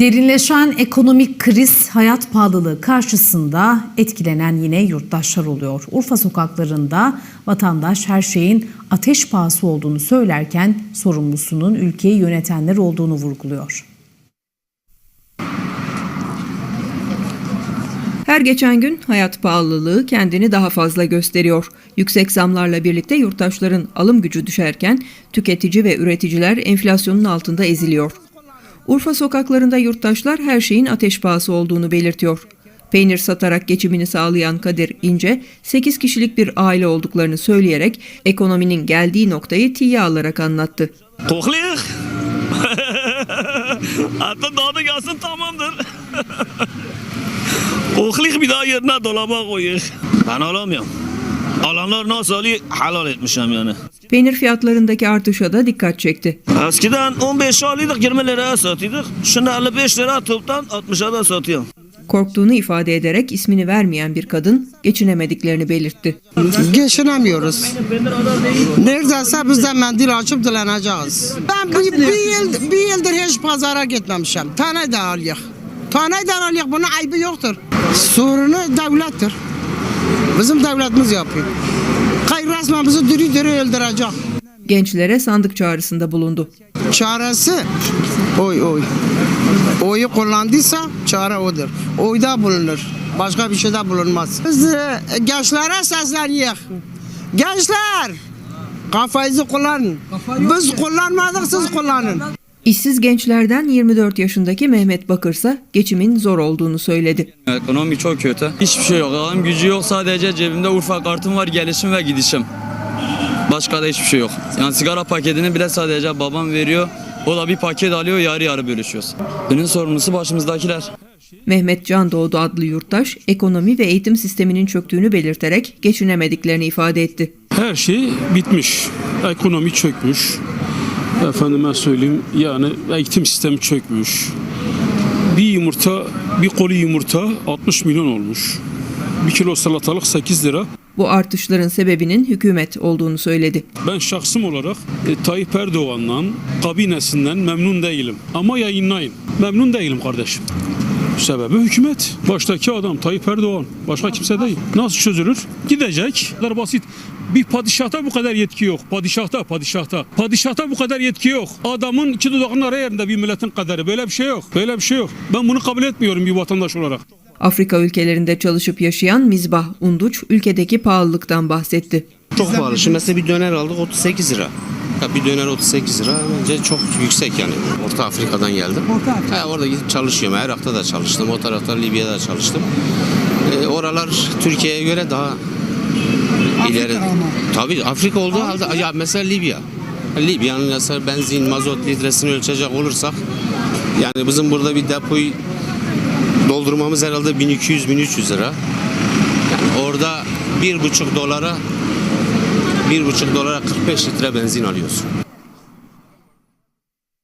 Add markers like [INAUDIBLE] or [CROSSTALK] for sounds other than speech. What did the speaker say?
Derinleşen ekonomik kriz, hayat pahalılığı karşısında etkilenen yine yurttaşlar oluyor. Urfa sokaklarında vatandaş her şeyin ateş pahası olduğunu söylerken sorumlusunun ülkeyi yönetenler olduğunu vurguluyor. Her geçen gün hayat pahalılığı kendini daha fazla gösteriyor. Yüksek zamlarla birlikte yurttaşların alım gücü düşerken tüketici ve üreticiler enflasyonun altında eziliyor. Urfa sokaklarında yurttaşlar her şeyin ateş pahası olduğunu belirtiyor. Peynir satarak geçimini sağlayan Kadir İnce, 8 kişilik bir aile olduklarını söyleyerek ekonominin geldiği noktayı tiye alarak anlattı. Koklayık. [LAUGHS] Hatta daha da gelsin tamamdır. [LAUGHS] Koklayık bir daha yerine dolaba koyuyor. Ben alamıyorum. Alanlar nasıl alıyor halal etmişim yani. Peynir fiyatlarındaki artışa da dikkat çekti. Eskiden 15 alıyorduk 20 liraya satıyorduk. Şimdi 55 lira toptan 60'a da satıyorum. Korktuğunu ifade ederek ismini vermeyen bir kadın geçinemediklerini belirtti. Geçinemiyoruz. Neredeyse biz de mendil açıp dileneceğiz. Ben bir, bir, yıl, bir yıldır hiç pazara gitmemişim. Tane de alıyık. Tane de alıyık. Bunun ayıbı yoktur. Sorunu devlettir. Bizim devletimiz yapıyor. Kay resmen bizi diri diri öldürecek. Gençlere sandık çağrısında bulundu. Çaresi oy oy. Oyu kullandıysa çare odur. Oyda bulunur. Başka bir şeyde bulunmaz. Biz e, gençlere sesleniyoruz. Gençler kafayızı kullanın. Biz kullanmadık siz kullanın. İşsiz gençlerden 24 yaşındaki Mehmet Bakırsa geçimin zor olduğunu söyledi. Ekonomi çok kötü. Hiçbir şey yok. Alım gücü yok. Sadece cebimde Urfa kartım var. Gelişim ve gidişim. Başka da hiçbir şey yok. Yani sigara paketini bile sadece babam veriyor. O da bir paket alıyor yarı yarı bölüşüyoruz. Bunun sorumlusu başımızdakiler. Mehmet Can Doğdu adlı yurttaş ekonomi ve eğitim sisteminin çöktüğünü belirterek geçinemediklerini ifade etti. Her şey bitmiş. Ekonomi çökmüş. Efendime söyleyeyim yani eğitim sistemi çökmüş. Bir yumurta, bir koli yumurta 60 milyon olmuş. Bir kilo salatalık 8 lira. Bu artışların sebebinin hükümet olduğunu söyledi. Ben şahsım olarak e, Tayyip Erdoğan'dan, kabinesinden memnun değilim. Ama yayınlayın. Memnun değilim kardeşim. Sebebi hükümet. Baştaki adam Tayyip Erdoğan. Başka kimse değil. Nasıl çözülür? Gidecek. Bu kadar basit. Bir padişahta bu kadar yetki yok. Padişahta, padişahta. Padişahta bu kadar yetki yok. Adamın iki dudağının ara yerinde bir milletin kaderi. Böyle bir şey yok. Böyle bir şey yok. Ben bunu kabul etmiyorum bir vatandaş olarak. Afrika ülkelerinde çalışıp yaşayan Mizbah Unduç ülkedeki pahalılıktan bahsetti. Çok pahalı. Şimdi mesela bir döner aldık 38 lira. Ya bir döner 38 lira bence çok yüksek yani. Orta Afrika'dan geldim. Orta Afrika. He, orada gidip çalışıyorum. Her hafta da çalıştım. O tarafta Libya'da çalıştım. Ee, oralar Türkiye'ye göre daha ileri. Tabii Afrika olduğu halde ya mesela Libya. Libya'nın mesela benzin, mazot litresini ölçecek olursak yani bizim burada bir depoyu doldurmamız herhalde 1200-1300 lira. Yani orada bir buçuk dolara bir buçuk dolara 45 litre benzin alıyorsun.